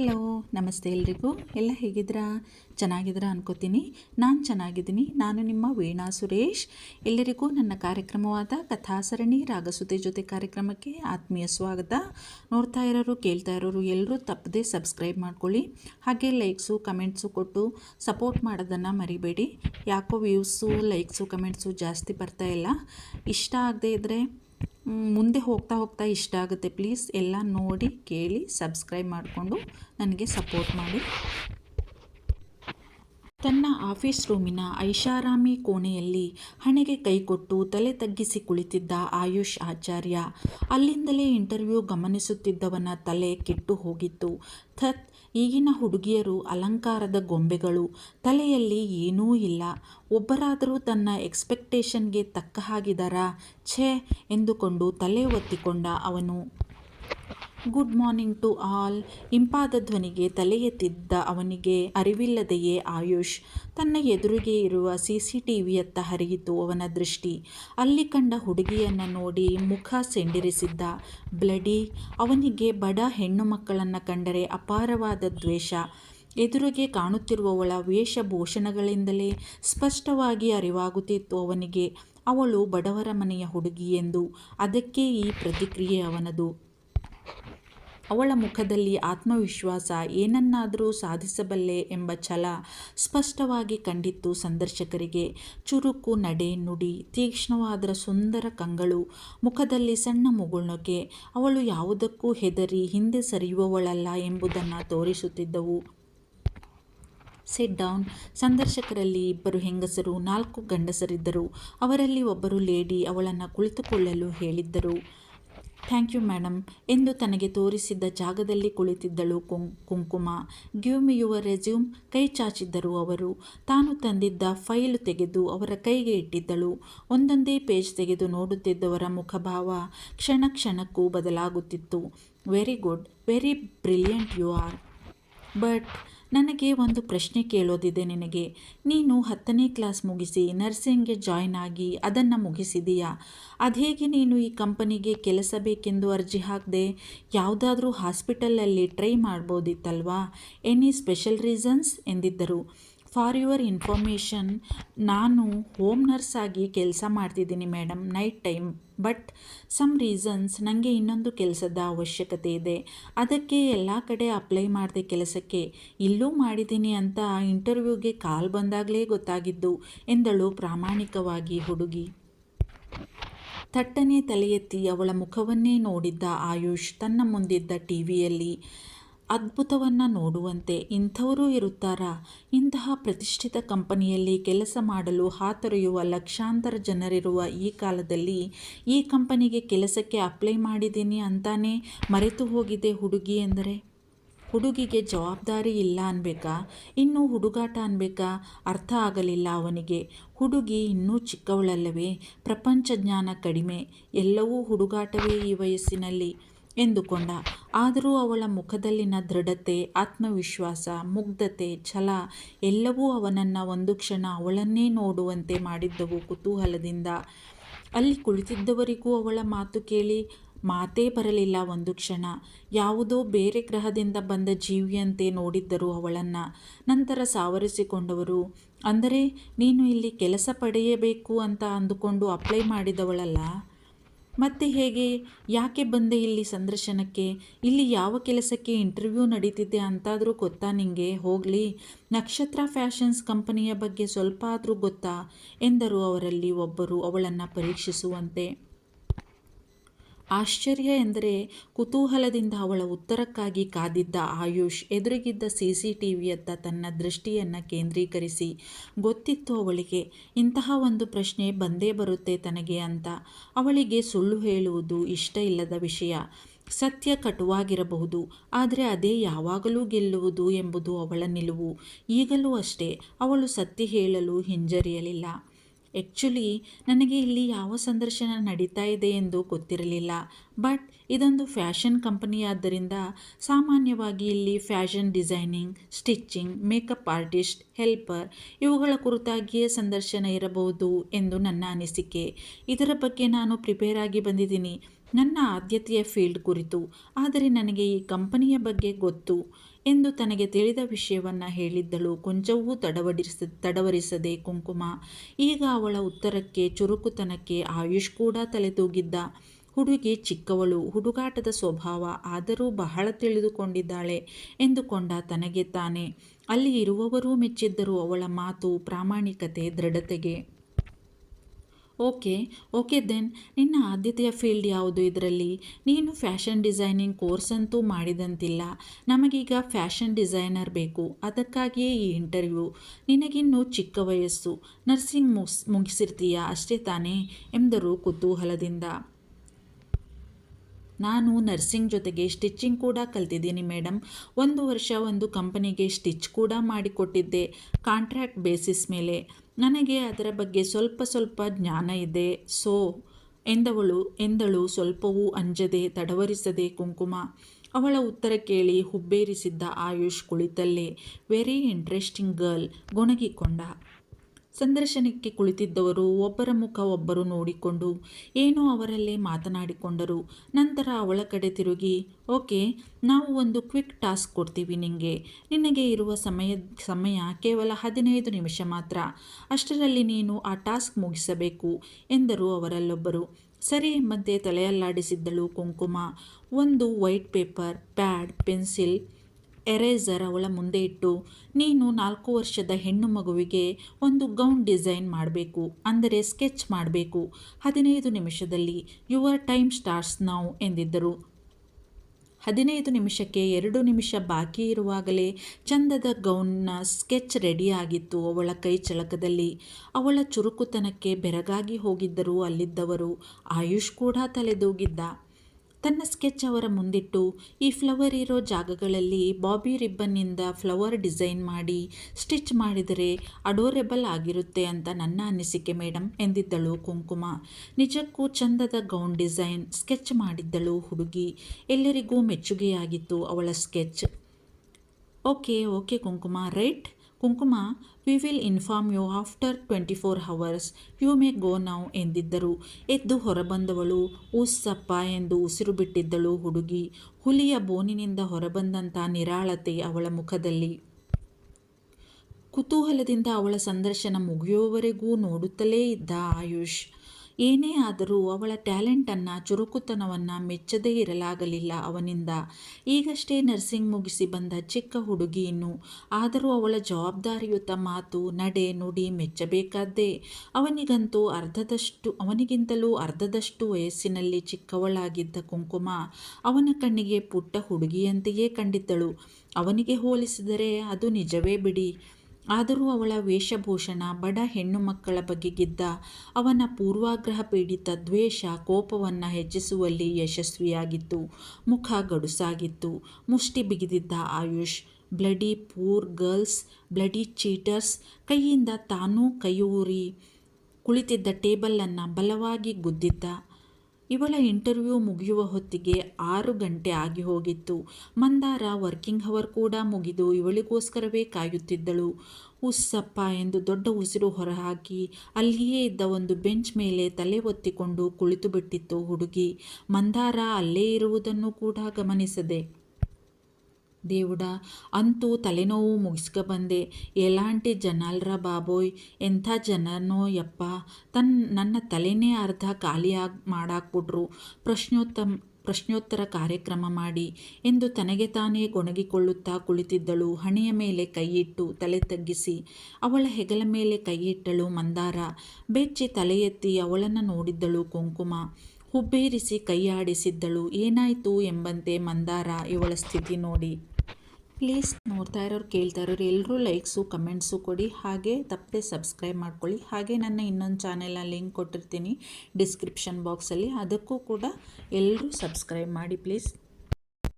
Hello, ನಮಸ್ತೆ ಎಲ್ರಿಗೂ. ಎಲ್ಲ ಹೇಗಿದ್ದೀರಾ? ಚೆನ್ನಾಗಿದ್ದೀರಾ ಅನ್ಕೋತೀನಿ. ನಾನು ಚೆನ್ನಾಗಿದ್ದೀನಿ. ನಾನು ನಿಮ್ಮ ವೀಣಾ ಸುರೇಶ್. ಎಲ್ಲರಿಗೂ ನನ್ನ ಕಾರ್ಯಕ್ರಮವಾದ ಕಥಾಸರಣಿ ರಾಗಸುತೆ ಜೊತೆ ಕಾರ್ಯಕ್ರಮಕ್ಕೆ ಆತ್ಮೀಯ ಸ್ವಾಗತ. ನೋಡ್ತಾ ಇರೋರು, ಕೇಳ್ತಾ ಇರೋರು ಎಲ್ಲರೂ ತಪ್ಪದೆ ಸಬ್ಸ್ಕ್ರೈಬ್ ಮಾಡ್ಕೊಳ್ಳಿ. ಹಾಗೆ ಲೈಕ್ಸು, ಕಮೆಂಟ್ಸು ಕೊಟ್ಟು ಸಪೋರ್ಟ್ ಮಾಡೋದನ್ನು ಮರಿಬೇಡಿ. ಯಾಕೋ ವ್ಯೂಸು, ಲೈಕ್ಸು, ಕಮೆಂಟ್ಸು ಜಾಸ್ತಿ ಬರ್ತಾ ಇಲ್ಲ. ಇಷ್ಟ ಆಗದೆ ಇದ್ದರೆ ಮುಂದೆ ಹೋಗ್ತಾ ಹೋಗ್ತಾ ಇಷ್ಟ ಆಗುತ್ತೆ. ಪ್ಲೀಸ್ ಎಲ್ಲ ನೋಡಿ ಕೇಳಿ ಸಬ್ಸ್ಕ್ರೈಬ್ ಮಾಡಿಕೊಂಡು ನನಗೆ ಸಪೋರ್ಟ್ ಮಾಡಿ. ತನ್ನ ಆಫೀಸ್ ರೂಮಿನ ಐಷಾರಾಮಿ ಕೋಣೆಯಲ್ಲಿ ಹಣೆಗೆ ಕೈಕೊಟ್ಟು ತಲೆ ತಗ್ಗಿಸಿ ಕುಳಿತಿದ್ದ ಆಯುಷ್ ಆಚಾರ್ಯ. ಅಲ್ಲಿಂದಲೇ ಇಂಟರ್ವ್ಯೂ ಗಮನಿಸುತ್ತಿದ್ದವನ ತಲೆ ಕೆಟ್ಟು ಹೋಗಿತ್ತು. ಥತ್, ಈಗಿನ ಹುಡುಗಿಯರು ಅಲಂಕಾರದ ಗೊಂಬೆಗಳು. ತಲೆಯಲ್ಲಿ ಏನೂ ಇಲ್ಲ. ಒಬ್ಬರಾದರೂ ತನ್ನ ಎಕ್ಸ್ಪೆಕ್ಟೇಷನ್ಗೆ ತಕ್ಕ ಹಾಗಿದಾರಾ ಛೇ! ಎಂದುಕೊಂಡು ತಲೆ ಒತ್ತಿಕೊಂಡ ಅವನು. ಗುಡ್ ಮಾರ್ನಿಂಗ್ ಟು ಆಲ್ ಇಂಪಾದ ಧ್ವನಿಗೆ ತಲೆ ಎತ್ತಿದ್ದ ಅವನಿಗೆ ಅರಿವಿಲ್ಲದೆಯೇ ಆಯುಷ್. ತನ್ನ ಎದುರಿಗೆ ಇರುವ ಸಿ ಸಿ ಟಿ ವಿಯತ್ತ ಹರಿಯಿತು ಅವನ ದೃಷ್ಟಿ. ಅಲ್ಲಿ ಕಂಡ ಹುಡುಗಿಯನ್ನು ನೋಡಿ ಮುಖ ಸೆಂಡಿರಿಸಿದ್ದ. ಬ್ಲಡಿ, ಅವನಿಗೆ ಬಡ ಹೆಣ್ಣು ಮಕ್ಕಳನ್ನು ಕಂಡರೆ ಅಪಾರವಾದ ದ್ವೇಷ. ಎದುರಿಗೆ ಕಾಣುತ್ತಿರುವವಳ ವೇಷಭೂಷಣಗಳಿಂದಲೇ ಸ್ಪಷ್ಟವಾಗಿ ಅರಿವಾಗುತ್ತಿತ್ತು ಅವನಿಗೆ. ಅವಳು ಬಡವರ ಮನೆಯ ಹುಡುಗಿ ಎಂದು. ಅದಕ್ಕೆ ಈ ಪ್ರತಿಕ್ರಿಯೆ ಅವನದು. ಅವಳ ಮುಖದಲ್ಲಿ ಆತ್ಮವಿಶ್ವಾಸ ಏನನ್ನಾದರೂ ಸಾಧಿಸಬಲ್ಲೆ ಎಂಬ ಛಲ ಸ್ಪಷ್ಟವಾಗಿ ಕಂಡಿತ್ತು ಸಂದರ್ಶಕರಿಗೆ. ಚುರುಕು, ನಡೆ, ನುಡಿ, ತೀಕ್ಷ್ಣವಾದ ಸುಂದರ ಕಂಗಳು, ಮುಖದಲ್ಲಿ ಸಣ್ಣ ಮುಗುಳ್ನೊಕೆ ಅವಳು ಯಾವುದಕ್ಕೂ ಹೆದರಿ ಹಿಂದೆ ಸರಿಯುವವಳಲ್ಲ ಎಂಬುದನ್ನು ತೋರಿಸುತ್ತಿದ್ದವು. ಸಿಟ್ ಡೌನ್ ಸಂದರ್ಶಕರಲ್ಲಿ ಇಬ್ಬರು ಹೆಂಗಸರು, ನಾಲ್ಕು ಗಂಡಸರಿದ್ದರು. ಅವರಲ್ಲಿ ಒಬ್ಬರು ಲೇಡಿ ಅವಳನ್ನು ಕುಳಿತುಕೊಳ್ಳಲು ಹೇಳಿದ್ದರು. ಥ್ಯಾಂಕ್ ಯು ಮೇಡಮ್ ಎಂದು ತನಗೆ ತೋರಿಸಿದ್ದ ಜಾಗದಲ್ಲಿ ಕುಳಿತಿದ್ದಳು ಕುಂ, ಕುಂಕುಮ. ಮಿ ಯುವರ್ ರೆಸ್ಯೂಮ್ ಕೈ ಚಾಚಿದ್ದರು ಅವರು. ತಾನು ತಂದಿದ್ದ ಫೈಲ್ ತೆಗೆದು ಅವರ ಕೈಗೆ ಇಟ್ಟಿದ್ದಳು. ಒಂದೊಂದೇ ಪೇಜ್ ತೆಗೆದು ನೋಡುತ್ತಿದ್ದವರ ಮುಖಭಾವ ಕ್ಷಣ ಕ್ಷಣಕ್ಕೂ ಬದಲಾಗುತ್ತಿತ್ತು. Very good, very brilliant you are. But ನನಗೆ ಒಂದು ಪ್ರಶ್ನೆ ಕೇಳೋದಿದೆ ನಿನಗೆ. ನೀನು ಹತ್ತನೇ ಕ್ಲಾಸ್ ಮುಗಿಸಿ ನರ್ಸಿಂಗ್ಗೆ ಜಾಯ್ನ್ ಆಗಿ ಅದನ್ನು ಮುಗಿಸಿದೀಯಾ? ಹೇಗೆ ನೀನು ಈ ಕಂಪನಿಗೆ ಕೆಲಸ ಬೇಕೆಂದು ಅರ್ಜಿ ಹಾಕದೆ ಯಾವುದಾದ್ರೂ ಹಾಸ್ಪಿಟಲಲ್ಲಿ ಟ್ರೈ ಮಾಡ್ಬೋದಿತ್ತಲ್ವಾ? Any special reasons? ಎಂದಿದ್ದರು. ಫಾರ್ ಯುವರ್ ಇನ್ಫಾರ್ಮೇಷನ್, ನಾನು ಹೋಮ್ ನರ್ಸ್ ಆಗಿ ಕೆಲಸ ಮಾಡ್ತಿದ್ದೀನಿ madam night time. But some reasons ನನಗೆ ಇನ್ನೊಂದು ಕೆಲಸದ ಅವಶ್ಯಕತೆ ಇದೆ. ಅದಕ್ಕೆ ಎಲ್ಲ ಕಡೆ ಅಪ್ಲೈ ಮಾಡಿದೆ ಕೆಲಸಕ್ಕೆ. ಇಲ್ಲೂ ಮಾಡಿದ್ದೀನಿ ಅಂತ ಇಂಟರ್ವ್ಯೂಗೆ ಕಾಲ್ ಬಂದಾಗಲೇ ಗೊತ್ತಾಗಿದ್ದು, ಎಂದಳು ಪ್ರಾಮಾಣಿಕವಾಗಿ ಹುಡುಗಿ. ಥಟ್ಟನೆ ತಲೆ ಎತ್ತಿ ಅವಳ ಮುಖವನ್ನೇ ನೋಡಿದ್ದ ಆಯುಷ್ ತನ್ನ ಮುಂದಿದ್ದ ಟಿವಿಯಲ್ಲಿ ಅದ್ಭುತವನ್ನು ನೋಡುವಂತೆ ಇಂಥವರೂ ಇರುತ್ತಾರಾ? ಇಂತಹ ಪ್ರತಿಷ್ಠಿತ ಕಂಪನಿಯಲ್ಲಿ ಕೆಲಸ ಮಾಡಲು ಹಾತೊರೆಯುವ ಲಕ್ಷಾಂತರ ಜನರಿರುವ ಈ ಕಾಲದಲ್ಲಿ ಈ ಕಂಪನಿಗೆ ಕೆಲಸಕ್ಕೆ ಅಪ್ಲೈ ಮಾಡಿದ್ದೀನಿ ಅಂತಾನೆ ಮರೆತು ಹೋಗಿದೆ ಹುಡುಗಿ ಎಂದರೆ? ಹುಡುಗಿಗೆ ಜವಾಬ್ದಾರಿ ಇಲ್ಲ ಅನ್ಬೇಕಾ? ಇನ್ನೂ ಹುಡುಗಾಟ ಅನ್ಬೇಕಾ? ಅರ್ಥ ಆಗಲಿಲ್ಲ ಅವನಿಗೆ. ಹುಡುಗಿ ಇನ್ನೂ ಚಿಕ್ಕವಳಲ್ಲವೇ? ಪ್ರಪಂಚ ಜ್ಞಾನ ಕಡಿಮೆ. ಎಲ್ಲವೂ ಹುಡುಗಾಟವೇ ಈ ವಯಸ್ಸಿನಲ್ಲಿ. ಎಂದುಕೊಂಡ. ಆದರೂ ಅವಳ ಮುಖದಲ್ಲಿನ ದೃಢತೆ, ಆತ್ಮವಿಶ್ವಾಸ, ಮುಗ್ಧತೆ, ಛಲ ಎಲ್ಲವೂ ಅವನನ್ನು ಒಂದು ಕ್ಷಣ ಅವಳನ್ನೇ ನೋಡುವಂತೆ ಮಾಡಿದ್ದವು ಕುತೂಹಲದಿಂದ. ಅಲ್ಲಿ ಕುಳಿತಿದ್ದವರಿಗೂ ಅವಳ ಮಾತು ಕೇಳಿ ಮಾತೇ ಬರಲಿಲ್ಲ ಒಂದು ಕ್ಷಣ. ಯಾವುದೋ ಬೇರೆ ಗ್ರಹದಿಂದ ಬಂದ ಜೀವಿಯಂತೆ ನೋಡಿದ್ದರು ಅವಳನ್ನು. ನಂತರ ಸಾವರಿಸಿಕೊಂಡವರು, ಅಂದರೆ ನೀನು ಇಲ್ಲಿ ಕೆಲಸ ಪಡೆಯಬೇಕು ಅಂತ ಅಂದುಕೊಂಡು ಅಪ್ಲೈ ಮಾಡಿದವಳಲ್ಲ? ಮತ್ತೆ ಹೇಗೆ? ಯಾಕೆ ಬಂದೆ ಇಲ್ಲಿ ಸಂದರ್ಶನಕ್ಕೆ? ಇಲ್ಲಿ ಯಾವ ಕೆಲಸಕ್ಕೆ ಇಂಟರ್ವ್ಯೂ ನಡೀತಿದೆ ಅಂತಾದರೂ ಗೊತ್ತಾ ನಿಮಗೆ ಹೋಗಲಿ. ನಕ್ಷತ್ರ ಫ್ಯಾಷನ್ಸ್ ಕಂಪನಿಯ ಬಗ್ಗೆ ಸ್ವಲ್ಪ ಆದರೂ ಗೊತ್ತಾ? ಎಂದರು ಅವರಲ್ಲಿ ಒಬ್ಬರು ಅವಳನ್ನು ಪರೀಕ್ಷಿಸುವಂತೆ. ಆಶ್ಚರ್ಯ ಎಂದರೆ ಕುತೂಹಲದಿಂದ ಅವಳ ಉತ್ತರಕ್ಕಾಗಿ ಕಾದಿದ್ದ ಆಯುಷ್ ಎದುರಿಗಿದ್ದ ಸಿ ಸಿ ಟಿ ವಿಯತ್ತ ತನ್ನ ದೃಷ್ಟಿಯನ್ನು ಕೇಂದ್ರೀಕರಿಸಿ, ಗೊತ್ತಿತ್ತು ಅವಳಿಗೆ, ಇಂತಹ ಒಂದು ಪ್ರಶ್ನೆ ಬಂದೇ ಬರುತ್ತೆ ತನಗೆ ಅಂತ. ಅವಳಿಗೆ ಸುಳ್ಳು ಹೇಳುವುದು ಇಷ್ಟ ಇಲ್ಲದ ವಿಷಯ. ಸತ್ಯ ಕಟುವಾಗಿರಬಹುದು, ಆದರೆ ಅದೇ ಯಾವಾಗಲೂ ಗೆಲ್ಲುವುದು ಎಂಬುದು ಅವಳ ನಿಲುವು. ಈಗಲೂ ಅಷ್ಟೇ, ಅವಳು ಸತ್ಯ ಹೇಳಲು ಹಿಂಜರಿಯಲಿಲ್ಲ. ಆ್ಯಕ್ಚುಲಿ ನನಗೆ ಇಲ್ಲಿ ಯಾವ ಸಂದರ್ಶನ ನಡೀತಾ ಇದೆ ಎಂದು ಗೊತ್ತಿರಲಿಲ್ಲ. ಬಟ್ ಇದೊಂದು ಫ್ಯಾಷನ್ ಕಂಪನಿಯಾದ್ದರಿಂದ ಸಾಮಾನ್ಯವಾಗಿ ಇಲ್ಲಿ fashion designing stitching makeup artist helper ಇವುಗಳ ಕುರಿತಾಗಿಯೇ ಸಂದರ್ಶನ ಇರಬಹುದು ಎಂದು ನನ್ನ ಅನಿಸಿಕೆ. ಇದರ ಬಗ್ಗೆ ನಾನು ಪ್ರಿಪೇರ್ ಆಗಿ ಬಂದಿದ್ದೀನಿ. ನನ್ನ ಆದ್ಯತೆಯ ಫೀಲ್ಡ್ ಕುರಿತು. ಆದರೆ ನನಗೆ ಈ ಕಂಪನಿಯ ಬಗ್ಗೆ ಗೊತ್ತು. ಎಂದು ತನಗೆ ತಿಳಿದ ವಿಷಯವನ್ನು ಹೇಳಿದ್ದಳು. ಕೊಂಚವೂ ತಡವಡಿಸ, ತಡವರಿಸದೆ ಕುಂಕುಮ. ಈಗ ಅವಳ ಉತ್ತರಕ್ಕೆ, ಚುರುಕುತನಕ್ಕೆ ಆಯುಷ್ ಕೂಡ ತಲೆದೂಗಿದ್ದ. ಹುಡುಗಿ ಚಿಕ್ಕವಳು, ಹುಡುಗಾಟದ ಸ್ವಭಾವ ಆದರೂ ಬಹಳ ತಿಳಿದುಕೊಂಡಿದ್ದಾಳೆ ಎಂದುಕೊಂಡ ತನಗೆ ತಾನೆ. ಅಲ್ಲಿ ಇರುವವರೂ ಮೆಚ್ಚಿದ್ದರು ಅವಳ ಮಾತು, ಪ್ರಾಮಾಣಿಕತೆ, ದೃಢತೆಗೆ. ಓಕೆ ಓಕೆ ದೆನ್, ನಿನ್ನ ಆದ್ಯತೆಯ ಫೀಲ್ಡ್ ಯಾವುದು ಇದರಲ್ಲಿ? ನೀನು ಫ್ಯಾಷನ್ ಡಿಸೈನಿಂಗ್ ಕೋರ್ಸ್ ಅಂತೂ ಮಾಡಿದಂತಿಲ್ಲ. ನಮಗೀಗ ಫ್ಯಾಷನ್ ಡಿಸೈನರ್ ಬೇಕು. ಅದಕ್ಕಾಗಿಯೇ ಈ ಇಂಟರ್ವ್ಯೂ. ನಿನಗಿನ್ನೂ ಚಿಕ್ಕ ವಯಸ್ಸು. ನರ್ಸಿಂಗ್ ಮುಗಿಸ್, ಮುಗಿಸಿರ್ತೀಯಾ? ಅಷ್ಟೇ ತಾನೇ, ಎಂದರು ಕುತೂಹಲದಿಂದ. ನಾನು ನರ್ಸಿಂಗ್ ಜೊತೆಗೆ ಸ್ಟಿಚ್ಚಿಂಗ್ ಕೂಡ ಕಲ್ತಿದ್ದೀನಿ ಮೇಡಮ್ ಒಂದು ವರ್ಷ ಒಂದು ಕಂಪನಿಗೆ ಸ್ಟಿಚ್ ಕೂಡ ಮಾಡಿಕೊಟ್ಟಿದ್ದೆ ಕಾಂಟ್ರ್ಯಾಕ್ಟ್ ಬೇಸಿಸ್ ಮೇಲೆ. ನನಗೆ ಅದರ ಬಗ್ಗೆ ಸ್ವಲ್ಪ ಸ್ವಲ್ಪ ಜ್ಞಾನ ಇದೆ. ಸೋ, ಎಂದವಳು, ಎಂದಳು, ಸ್ವಲ್ಪವೂ ಅಂಜದೆ, ತಡವರಿಸದೆ ಕುಂಕುಮ. ಅವಳ ಉತ್ತರ ಕೇಳಿ ಹುಬ್ಬೇರಿಸಿದ್ದ ಆಯುಷ್ ಕುಳಿತಲ್ಲೇ. ವೆರಿ ಇಂಟ್ರೆಸ್ಟಿಂಗ್ ಗರ್ಲ್ ಗೊಣಗಿಕೊಂಡ. ಸಂದರ್ಶನಕ್ಕೆ ಕುಳಿತಿದ್ದವರು ಒಬ್ಬರ ಮುಖ ಒಬ್ಬರು ನೋಡಿಕೊಂಡು ಏನೋ ಅವರಲ್ಲೇ ಮಾತನಾಡಿಕೊಂಡರು. ನಂತರ ಅವಳ ಕಡೆ ತಿರುಗಿ, ಓಕೆ, ನಾವು ಒಂದು ಕ್ವಿಕ್ ಟಾಸ್ಕ್ ಕೊಡ್ತೀವಿ ನಿನಗೆ ನಿನಗೆ ಇರುವ ಸಮಯ ಸಮಯ ಕೇವಲ ಹದಿನೈದು ನಿಮಿಷ ಮಾತ್ರ. ಅಷ್ಟರಲ್ಲಿ ನೀನು ಆ ಟಾಸ್ಕ್ ಮುಗಿಸಬೇಕು, ಎಂದರು ಅವರಲ್ಲೊಬ್ಬರು. ಸರಿ, ಎಂಬಂತೆ ತಲೆಯಲ್ಲಾಡಿಸಿದ್ದಳು ಕುಂಕುಮ. ಒಂದು white paper, pad, pencil eraser ಅವಳ ಮುಂದೆ ಇಟ್ಟು, ನೀನು ನಾಲ್ಕು ವರ್ಷದ ಹೆಣ್ಣು ಮಗುವಿಗೆ ಒಂದು ಗೌನ್ ಡಿಸೈನ್ ಮಾಡಬೇಕು, ಅಂದರೆ ಸ್ಕೆಚ್ ಮಾಡಬೇಕು. ಹದಿನೈದು ನಿಮಿಷದಲ್ಲಿ, ಯುವರ್ ಟೈಮ್ ಸ್ಟಾರ್ಟ್ಸ್ ನಾವು ಎಂದಿದ್ದರು. ಹದಿನೈದು ನಿಮಿಷಕ್ಕೆ ಎರಡು ನಿಮಿಷ ಬಾಕಿ ಇರುವಾಗಲೇ ಚಂದದ ಗೌನ್ನ ಸ್ಕೆಚ್ ರೆಡಿಯಾಗಿತ್ತು ಅವಳ ಕೈ ಚಳಕದಲ್ಲಿ. ಅವಳ ಚುರುಕುತನಕ್ಕೆ ಬೆರಗಾಗಿ ಹೋಗಿದ್ದರು ಅಲ್ಲಿದ್ದವರು ಆಯುಷ್ ಕೂಡ ತಲೆದೂಗಿದ್ದ. ತನ್ನ ಸ್ಕೆಚ್ ಅವರ ಮುಂದಿಟ್ಟು ಈ ಫ್ಲವರ್ ಇರೋ ಜಾಗಗಳಲ್ಲಿ ಬಾಬಿ ರಿಬ್ಬನ್ನಿಂದ ಫ್ಲವರ್ ಡಿಸೈನ್ ಮಾಡಿ ಸ್ಟಿಚ್ ಮಾಡಿದರೆ ಅಡೋರೆಬಲ್ ಆಗಿರುತ್ತೆ ಅಂತ ನನ್ನ ಅನಿಸಿಕೆ ಮೇಡಮ್ ಎಂದಿದ್ದಳು ಕುಂಕುಮ. ನಿಜಕ್ಕೂ ಚಂದದ ಗೌನ್ ಡಿಸೈನ್ ಸ್ಕೆಚ್ ಮಾಡಿದ್ದಳು ಹುಡುಗಿ. ಎಲ್ಲರಿಗೂ ಮೆಚ್ಚುಗೆಯಾಗಿತ್ತು ಅವಳ sketch. Okay okay Kumkuma, right? Kumkuma we will inform you after twenty four hours you may go now ಎಂದಿದ್ದರು. ಎದ್ದು ಹೊರಬಂದವಳು ಉಸ್ಸಪ್ಪ ಎಂದು ಉಸಿರು ಬಿಟ್ಟಿದ್ದಳು ಹುಡುಗಿ. ಹುಲಿಯ ಬೋನಿನಿಂದ ಹೊರಬಂದಂಥ ನಿರಾಳತೆ ಅವಳ ಮುಖದಲ್ಲಿ. ಕುತೂಹಲದಿಂದ ಅವಳ ಸಂದರ್ಶನ ಮುಗಿಯುವವರೆಗೂ ನೋಡುತ್ತಲೇ ಇದ್ದ ಆಯುಷ್. ಏನೇ ಆದರೂ ಅವಳ ಟ್ಯಾಲೆಂಟನ್ನು, ಚುರುಕುತನವನ್ನು ಮೆಚ್ಚದೇ ಇರಲಾಗಲಿಲ್ಲ ಅವನಿಂದ. ಈಗಷ್ಟೇ ನರ್ಸಿಂಗ್ ಮುಗಿಸಿ ಬಂದ ಚಿಕ್ಕ ಹುಡುಗಿ ಇನ್ನು. ಆದರೂ ಅವಳ ಜವಾಬ್ದಾರಿಯುತ ಮಾತು, ನಡೆ, ನುಡಿ ಮೆಚ್ಚಬೇಕಾದ್ದೇ. ಅವನಿಗಂತೂ ಅರ್ಧದಷ್ಟು, ಅವನಿಗಿಂತಲೂ ಅರ್ಧದಷ್ಟು ವಯಸ್ಸಿನಲ್ಲಿ ಚಿಕ್ಕವಳಾಗಿದ್ದ ಕುಂಕುಮ ಅವನ ಕಣ್ಣಿಗೆ ಪುಟ್ಟ ಹುಡುಗಿಯಂತೆಯೇ ಕಂಡಿದ್ದಳು. ಅವನಿಗೆ ಹೋಲಿಸಿದರೆ ಅದು ನಿಜವೇ ಬಿಡಿ. ಆದರೂ ಅವಳ ವೇಷಭೂಷಣ ಬಡ ಹೆಣ್ಣು ಮಕ್ಕಳ ಬಗೆಗಿದ್ದ ಅವನ ಪೂರ್ವಾಗ್ರಹ ಪೀಡಿತ ದ್ವೇಷ ಕೋಪವನ್ನು ಹೆಚ್ಚಿಸುವಲ್ಲಿ ಯಶಸ್ವಿಯಾಗಿತ್ತು. ಮುಖ ಗಡುಸಾಗಿತ್ತು. ಮುಷ್ಟಿ ಬಿಗಿದಿದ್ದ Ayush, bloody poor girls, bloody cheaters ಕೈಯಿಂದ ತಾನೂ ಕೈಯೂರಿ ಕುಳಿತಿದ್ದ ಟೇಬಲನ್ನು ಬಲವಾಗಿ ಗುದ್ದಿದ್ದ ಇವಳ ಇಂಟರ್ವ್ಯೂ ಮುಗಿಯುವ ಹೊತ್ತಿಗೆ ಆರು ಗಂಟೆ ಆಗಿ ಹೋಗಿತ್ತು. ಮಂದಾರ ವರ್ಕಿಂಗ್ ಅವರ್ ಕೂಡ ಮುಗಿದು ಇವಳಿಗೋಸ್ಕರವೇ ಕಾಯುತ್ತಿದ್ದಳು. ಉಸ್ಸಪ್ಪ ಎಂದು ದೊಡ್ಡ ಉಸಿರು ಹೊರಹಾಕಿ ಅಲ್ಲಿಯೇ ಇದ್ದ ಒಂದು ಬೆಂಚ್ ಮೇಲೆ ತಲೆ ಒತ್ತಿಕೊಂಡು ಕುಳಿತು ಬಿಟ್ಟಿತ್ತು ಹುಡುಗಿ. ಮಂದಾರ ಅಲ್ಲೇ ಇರುವುದನ್ನು ಕೂಡ ಗಮನಿಸದೆ దేవుడా ಅಂತೂ ತಲೆನೋವು ಮುಗಿಸ್ಕ ಬಂದೆ ಎಲಾಂಟಿ ಜನಲ್ರ ಬಾಬೋಯ್ ಎಂಥ ಜನನೋ ಯಪ್ಪ ತನ್ ನನ್ನ ತಲೆನೇ ಅರ್ಧ ಖಾಲಿಯಾಗಿ ಮಾಡಾಕ್ಬಿಟ್ರು ಪ್ರಶ್ನೋತ್ತಮ ಪ್ರಶ್ನೋತ್ತರ ಕಾರ್ಯಕ್ರಮ ಮಾಡಿ ಎಂದು ತನಗೆ ತಾನೇ ಗೊಣಗಿಕೊಳ್ಳುತ್ತಾ ಕುಳಿತಿದ್ದಳು ಹಣೆಯ ಮೇಲೆ ಕೈಯಿಟ್ಟು ತಲೆ ತಗ್ಗಿಸಿ ಅವಳ ಹೆಗಲ ಮೇಲೆ ಕೈಯಿಟ್ಟಳು ಮಂದಾರ ಬೆಚ್ಚಿ ತಲೆ ಎತ್ತಿ ಅವಳನ್ನು ನೋಡಿದ್ದಳು ಕುಂಕುಮ ಹುಬ್ಬೇರಿಸಿ ಕೈಯಾಡಿಸಿದ್ದಳು ಏನಾಯಿತು ಎಂಬಂತೆ ಮಂದಾರ ಇವಳ ಸ್ಥಿತಿ ನೋಡಿ ಪ್ಲೀಸ್ ನೋಡ್ತಾ ಇರೋರು, ಕೇಳ್ತಾ ಇರೋರು ಎಲ್ಲರೂ ಲೈಕ್ಸು, ಕಮೆಂಟ್ಸು ಕೊಡಿ. ಹಾಗೆ ತಪ್ಪದೆ ಸಬ್ಸ್ಕ್ರೈಬ್ ಮಾಡ್ಕೊಳ್ಳಿ. ಹಾಗೆ ನನ್ನ ಇನ್ನೊಂದು ಚಾನೆಲ್ನ ಲಿಂಕ್ ಕೊಟ್ಟಿರ್ತೀನಿ ಡಿಸ್ಕ್ರಿಪ್ಷನ್ ಬಾಕ್ಸಲ್ಲಿ. ಅದಕ್ಕೂ ಕೂಡ ಎಲ್ಲರೂ ಸಬ್ಸ್ಕ್ರೈಬ್ ಮಾಡಿ ಪ್ಲೀಸ್.